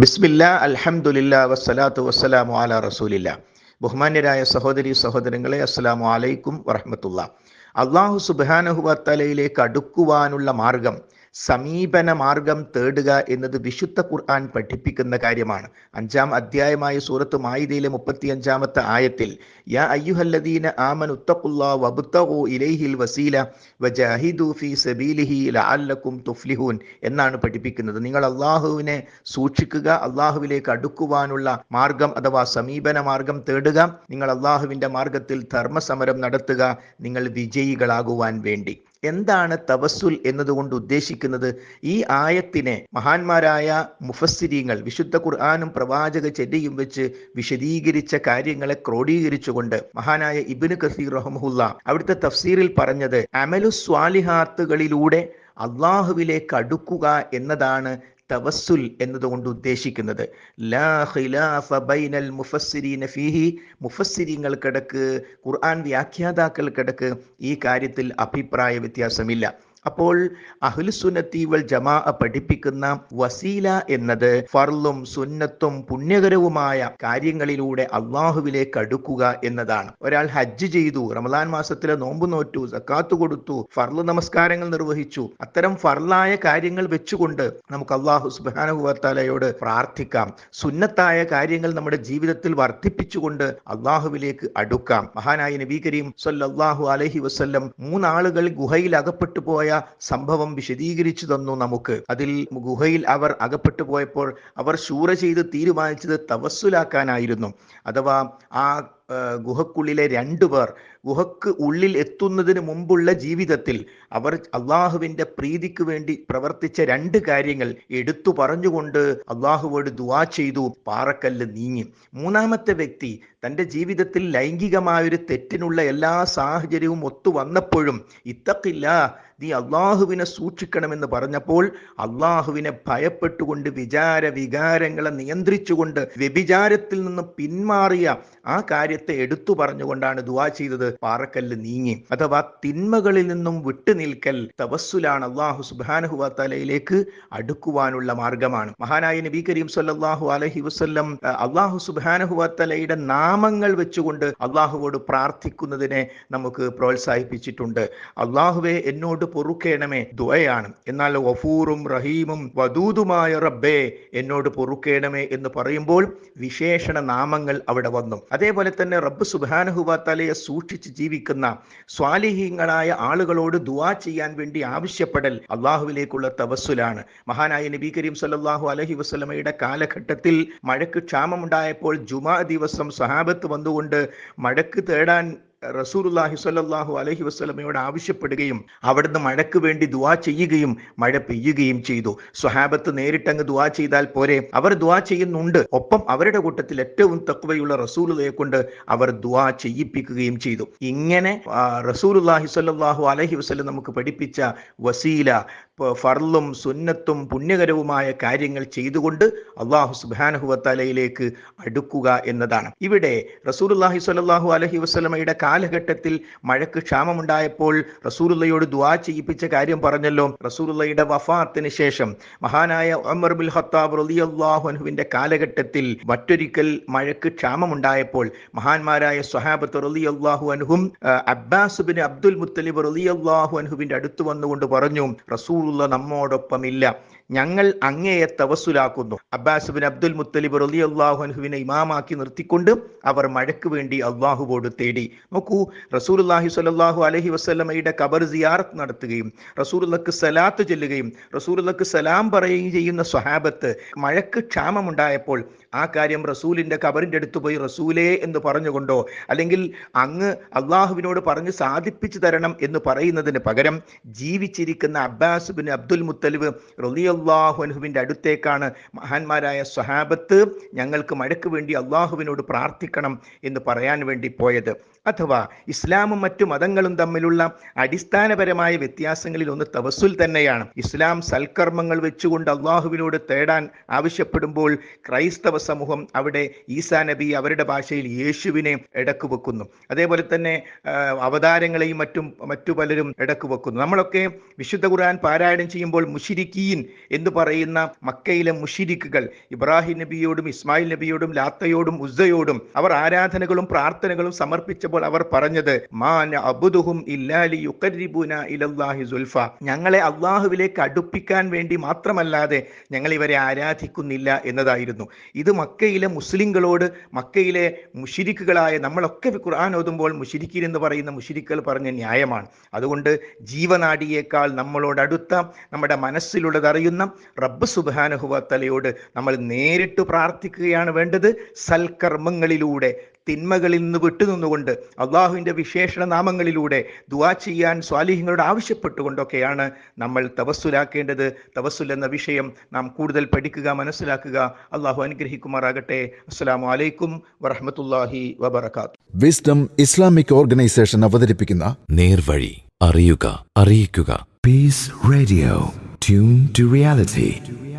ബിസ്മില്ല അലഹമുല്ല വസ്സലാത്തു വസ്സലാമു അല റസൂലില്ല. ബഹുമാന്യരായ സഹോദരി സഹോദരങ്ങളെ അസ്സലാമു അലൈക്കും വറഹമത്തുള്ള. അള്ളാഹു സുബാനഹുവത്തലയിലേക്ക് അടുക്കുവാനുള്ള മാർഗം സമീപന മാർഗം തേടുക എന്നത് വിശുദ്ധ ഖുർആൻ പഠിപ്പിക്കുന്ന കാര്യമാണ്. അഞ്ചാം അധ്യായമായ സൂറത്ത് മായിദയിലെ മുപ്പത്തി അഞ്ചാമത്തെ ആയത്തിൽ യാ അയ്യുഹല്ലദീന ആമൻ ഇലൈഹിൽ വസീല വജാഹിദു ഫീ സബീലിഹി എന്നാണ് പഠിപ്പിക്കുന്നത്. നിങ്ങൾ അള്ളാഹുവിനെ സൂക്ഷിക്കുക അള്ളാഹുവിലേക്ക് അടുക്കുവാനുള്ള മാർഗം അഥവാ സമീപന മാർഗം തേടുക നിങ്ങൾ അള്ളാഹുവിന്റെ മാർഗത്തിൽ ധർമ്മസമരം നടത്തുക നിങ്ങൾ വിജയികളാകുവാൻ വേണ്ടി. എന്താണ് തവസ്സുൽ എന്നതുകൊണ്ട് ഉദ്ദേശിക്കുന്നത്? ഈ ആയത്തിനെ മഹാന്മാരായ മുഫസ്സിരിങ്ങൾ വിശുദ്ധ ഖുർആാനും പ്രവാചക ചെല്ലിയും വെച്ച് വിശദീകരിച്ച കാര്യങ്ങളെ ക്രോഡീകരിച്ചുകൊണ്ട് മഹാനായ ഇബിന് കസീർ റഹമുല്ല അവിടുത്തെ തഫ്സീറിൽ പറഞ്ഞത് അമലു സ്വാലിഹാത്തുകളിലൂടെ അള്ളാഹുവിലേക്ക് അടുക്കുക എന്നതാണ് തവസ്സുൽ എന്നതുകൊണ്ട് ഉദ്ദേശിക്കുന്നത്. ലാ ഖിലാഫ ബൈനൽ ഫീഹി. ഖുർആൻ വ്യാഖ്യാതാക്കൾക്കിടക്ക് ഈ കാര്യത്തിൽ അഭിപ്രായ വ്യത്യാസമില്ല. അപ്പോൾ അഹ്ലുസുന്നത്തി വൽ ജമാ പഠിപ്പിക്കുന്ന വസീല എന്നത് ഫർലും സുന്നത്തും പുണ്യകരവുമായ കാര്യങ്ങളിലൂടെ അള്ളാഹുവിലേക്ക് അടുക്കുക എന്നതാണ്. ഒരാൾ ഹജ്ജ് ചെയ്തു റമദാൻ മാസത്തിലെ നോമ്പ് നോറ്റു സക്കാത്ത് കൊടുത്തു ഫർൾ നമസ്കാരങ്ങൾ നിർവഹിച്ചു. അത്തരം ഫർലായ കാര്യങ്ങൾ വെച്ചുകൊണ്ട് നമുക്ക് അള്ളാഹു സുബാനുഭവത്താലയോട് പ്രാർത്ഥിക്കാം. സുന്നത്തായ കാര്യങ്ങൾ നമ്മുടെ ജീവിതത്തിൽ വർദ്ധിപ്പിച്ചുകൊണ്ട് അള്ളാഹുവിലേക്ക് അടുക്കാം. മഹാനായ നബി കരീം സല്ലാഹു അലൈഹി വസല്ലം മൂന്നാളുകൾ ഗുഹയിൽ അകപ്പെട്ടു പോയ സംഭവം വിശദീകരിച്ചു തന്നു നമുക്ക്. അതിൽ ഗുഹയിൽ അവർ അകപ്പെട്ടു പോയപ്പോൾ അവർ ശൂറ ചെയ്ത് തീരുമാനിച്ചത് തവസ്സുലാക്കാനായിരുന്നു. അഥവാ ആ ഗുഹക്കുള്ളിലെ രണ്ടുപേർ ഗുഹക്ക് ഉള്ളിൽ എത്തുന്നതിന് മുമ്പുള്ള ജീവിതത്തിൽ അവർ അള്ളാഹുവിന്റെ പ്രീതിക്ക് വേണ്ടി പ്രവർത്തിച്ച രണ്ട് കാര്യങ്ങൾ എടുത്തു പറഞ്ഞുകൊണ്ട് അള്ളാഹുവോട് ദുവാ ചെയ്തു പാറക്കല്ല് നീങ്ങി. മൂന്നാമത്തെ വ്യക്തി തന്റെ ജീവിതത്തിൽ ലൈംഗികമായൊരു തെറ്റിനുള്ള എല്ലാ സാഹചര്യവും ഒത്തു വന്നപ്പോഴും ഇത്തക്കില്ല നീ അള്ളാഹുവിനെ സൂക്ഷിക്കണമെന്ന് പറഞ്ഞപ്പോൾ അള്ളാഹുവിനെ ഭയപ്പെട്ടുകൊണ്ട് വിചാര വികാരങ്ങളെ നിയന്ത്രിച്ചുകൊണ്ട് വ്യഭിചാരത്തിൽ നിന്ന് പിന്മാറിയ ആ കാര്യത്തെ എടുത്തു പറഞ്ഞുകൊണ്ടാണ് ദുവാ ചെയ്തത്. പാറക്കല്ല് നീങ്ങി. അഥവാ തിന്മകളിൽ നിന്നും വിട്ടു നിൽക്കൽ തവസ്സുലാണ് അള്ളാഹു സുബാനഹുവാലയിലേക്ക് അടുക്കുവാനുള്ള മാർഗമാണ്. മഹാനായ നബി കരീം സല്ലാഹു അലഹി വസ്ല്ലം അള്ളാഹു സുബാനഹുലയുടെ നാമങ്ങൾ വെച്ചുകൊണ്ട് അള്ളാഹുവോട് പ്രാർത്ഥിക്കുന്നതിനെ നമുക്ക് പ്രോത്സാഹിപ്പിച്ചിട്ടുണ്ട്. അള്ളാഹുവെ എന്നോട് പൊറുക്കേണമേ ദുവയാണ് എന്നാൽ വഫൂറും റഹീമും വദൂതുമായ റബ്ബേ എന്നോട് പൊറുക്കേണമേ എന്ന് പറയുമ്പോൾ വിശേഷണ നാമങ്ങൾ അവിടെ വന്നു. അതേപോലെ തന്നെ റബ്ബ് സുബാനഹുബാത്തലയെ സൂക്ഷിച്ച് ജീവിക്കുന്ന സ്വാലിഹീങ്ങളായ ആളുകളോട് ദുവാ ചെയ്യാൻ വേണ്ടി ആവശ്യപ്പെടൽ അള്ളാഹുവിലേക്കുള്ള തവസ്സുലാണ്. മഹാനായ നബി കരീം സല്ലാഹു അലഹി വസ്ലമയുടെ കാലഘട്ടത്തിൽ മഴയ്ക്ക് ക്ഷാമമുണ്ടായപ്പോൾ ജുമാ ദിവസം സഹാബത്ത് വന്നുകൊണ്ട് മഴക്ക് തേടാൻ റസൂലുല്ലാഹി സ്വല്ലല്ലാഹു അലഹി വസ്ലമയോട് ആവശ്യപ്പെടുകയും അവിടുന്ന് മഴയ്ക്ക് വേണ്ടി ദുവാ ചെയ്യുകയും മഴ പെയ്യുകയും ചെയ്തു. സ്വഹാബത്ത് നേരിട്ടങ്ങ് ദുവാ ചെയ്താൽ പോരെ? അവർ ദുവാ ചെയ്യുന്നുണ്ട്. ഒപ്പം അവരുടെ കൂട്ടത്തിൽ ഏറ്റവും തക്വയുള്ള റസൂലുള്ളയെ കൊണ്ട് അവർ ദുവാ ചെയ്യിപ്പിക്കുകയും ചെയ്തു. ഇങ്ങനെ റസൂലുല്ലാഹി സ്വല്ലല്ലാഹു അലഹി വസ്ലം നമുക്ക് പഠിപ്പിച്ച വസീല ഫർലും സുന്നത്തും പുണ്യകരവുമായ കാര്യങ്ങൾ ചെയ്തുകൊണ്ട് അള്ളാഹു സുബാനഹുവത്തലയിലേക്ക് അടുക്കുക എന്നതാണ്. ഇവിടെ റസൂലുല്ലാഹി സ്വല്ലല്ലാഹു അലഹി വസ്ലമയുടെ കാലഘട്ടത്തിൽ മഴയ്ക്ക് ക്ഷാമമുണ്ടായപ്പോൾ റസൂലുള്ളയോട് ദുവാ ചെയ്യിപ്പിച്ച കാര്യം പറഞ്ഞല്ലോ. റസൂലുള്ളയുടെ വഫാത്തിന് ശേഷം മഹാനായ ഉമർ ബിൽ ഖത്താബ് റളിയല്ലാഹു അൻഹുവിന്റെ കാലഘട്ടത്തിൽ മറ്റൊരിക്കൽ മഴയ്ക്ക് ക്ഷാമമുണ്ടായപ്പോൾ മഹാന്മാരായ സ്വഹാബത്ത് റളിയല്ലാഹു അൻഹും അബ്ബാസ് ബിൻ അബ്ദുൽ മുത്തലിബ് റളിയല്ലാഹു അനുഹുവിന്റെ അടുത്ത് വന്നുകൊണ്ട് പറഞ്ഞു റസൂലുള്ള നമ്മോടൊപ്പമില്ല. ഞങ്ങൾ അങ്ങയെ തവസുലാക്കുന്നു അബ്ബാസ് ബിൻ അബ്ദുൽ മുത്തലിബ് റലി അള്ളാഹുഹുവിനെ ഇമാമാക്കി നിർത്തിക്കൊണ്ട് അവർ മഴയ്ക്ക് വേണ്ടി അള്ളാഹുവോട് തേടി. നോക്കൂ റസൂലുല്ലാഹി സ്വല്ലല്ലാഹു അലഹി വസ്ലമയുടെ കബർ സിയാറത്ത് നടത്തുകയും റസൂലുള്ളക്ക് സലാത്ത് ചൊല്ലുകയും റസൂലുള്ളക്ക് സലാം പറയുകയും ചെയ്യുന്ന സ്വഹാബത്ത് മഴയ്ക്ക് ക്ഷാമമുണ്ടായപ്പോൾ ആ കാര്യം റസൂലിന്റെ കബറിന്റെ അടുത്ത് പോയി റസൂലേ എന്ന് പറഞ്ഞുകൊണ്ടോ? അല്ലെങ്കിൽ അങ്ങ് അള്ളാഹുവിനോട് പറഞ്ഞ് സാധിപ്പിച്ചു തരണം എന്ന് പറയുന്നതിന് പകരം ജീവിച്ചിരിക്കുന്ന അബ്ബാസ് ബിൻ അബ്ദുൽ മുത്തലിബ് റലിയല്ലാഹു അൻഹുവിന്റെ അടുത്തേക്കാണ് മഹാന്മാരായ സ്വഹാബത്ത് ഞങ്ങൾക്ക് മഴയ്ക്ക് വേണ്ടി അള്ളാഹുവിനോട് പ്രാർത്ഥിക്കണം എന്ന് പറയാൻ വേണ്ടി പോയത്. അഥവാ ഇസ്ലാമും മറ്റു മതങ്ങളും തമ്മിലുള്ള അടിസ്ഥാനപരമായ വ്യത്യാസങ്ങളിൽ ഒന്ന് തവസുൽ തന്നെയാണ്. ഇസ്ലാം സൽക്കർമ്മങ്ങൾ വെച്ചുകൊണ്ട് അള്ളാഹുവിനോട് തേടാൻ ആവശ്യപ്പെടുമ്പോൾ ക്രൈസ്തവ സമൂഹം അവിടെ ഈസാ നബി അവരുടെ ഭാഷയിൽ യേശുവിനെ ഇടയ്ക്ക് വെക്കുന്നു അതേപോലെ തന്നെ അവതാരങ്ങളെയും മറ്റും മറ്റു പലരും ഇടയ്ക്ക് വെക്കുന്നു നമ്മളൊക്കെ വിശുദ്ധ ഖുർആൻ പാരായണം ചെയ്യുമ്പോൾ മുഷിരിക്കീൻ എന്ന് പറയുന്ന മക്കയിലെ മുഷിരിക്കുകൾ ഇബ്രാഹിം നബിയോടും ഇസ്മായിൽ നബിയോടും ലാത്തയോടും ഉസ്സയോടും അവർ ആരാധനകളും പ്രാർത്ഥനകളും സമർപ്പിച്ചപ്പോൾ അവർ പറഞ്ഞത് മാൻ അബുദുഹും ഇല്ലാലി യുക്കരിബുന ഇലല്ലാഹി സുൽഫ. ഞങ്ങളെ അള്ളാഹുവിലേക്ക് അടുപ്പിക്കാൻ വേണ്ടി മാത്രമല്ലാതെ ഞങ്ങൾ ഇവരെ ആരാധിക്കുന്നില്ല എന്നതായിരുന്നു. ഇത് മക്കയിലെ മുസ്ലിങ്ങളോട് മക്കയിലെ മുഷിരിക്കുകളായ നമ്മളൊക്കെ ഖുർആൻ ഓതുമ്പോൾ മുഷിരിക്കിൽ എന്ന് പറയുന്ന മുഷിരിക്കൽ പറഞ്ഞ ന്യായമാണ്. അതുകൊണ്ട് ജീവനാടിയേക്കാൾ നമ്മളോടടുത്ത നമ്മുടെ മനസ്സിലുള്ളത് അറിയുന്ന റബ്ബ് സുബാനുഹുവത്തലയോട് നമ്മൾ നേരിട്ട് പ്രാർത്ഥിക്കുകയാണ് വേണ്ടത്. സൽക്കർമ്മങ്ങളിലൂടെ തിന്മകളിൽ നിന്ന് വിട്ടുനിന്നുകൊണ്ട് അള്ളാഹുവിന്റെ വിശേഷണ നാമങ്ങളിലൂടെ ദുവാ ചെയ്യാൻ സ്വാലിഹ്യങ്ങളോട് ആവശ്യപ്പെട്ടുകൊണ്ടൊക്കെയാണ് നമ്മൾ തവസ്സുലാക്കേണ്ടത്. തവസ്സുൽ എന്ന വിഷയം നാം കൂടുതൽ പഠിക്കുക മനസ്സിലാക്കുക. അള്ളാഹു അനുഗ്രഹിക്കുമാറാകട്ടെ. അസ്സാം വലൈക്കും വറഹമത്തല്ലാഹി വബർക്കാത്തു വിസ്ഡം ഇസ്ലാമിക് ഓർഗനൈസേഷൻ അവതരിപ്പിക്കുന്ന നേർവഴി. അറിയുക അറിയിക്കുക. Peace radio tune to reality.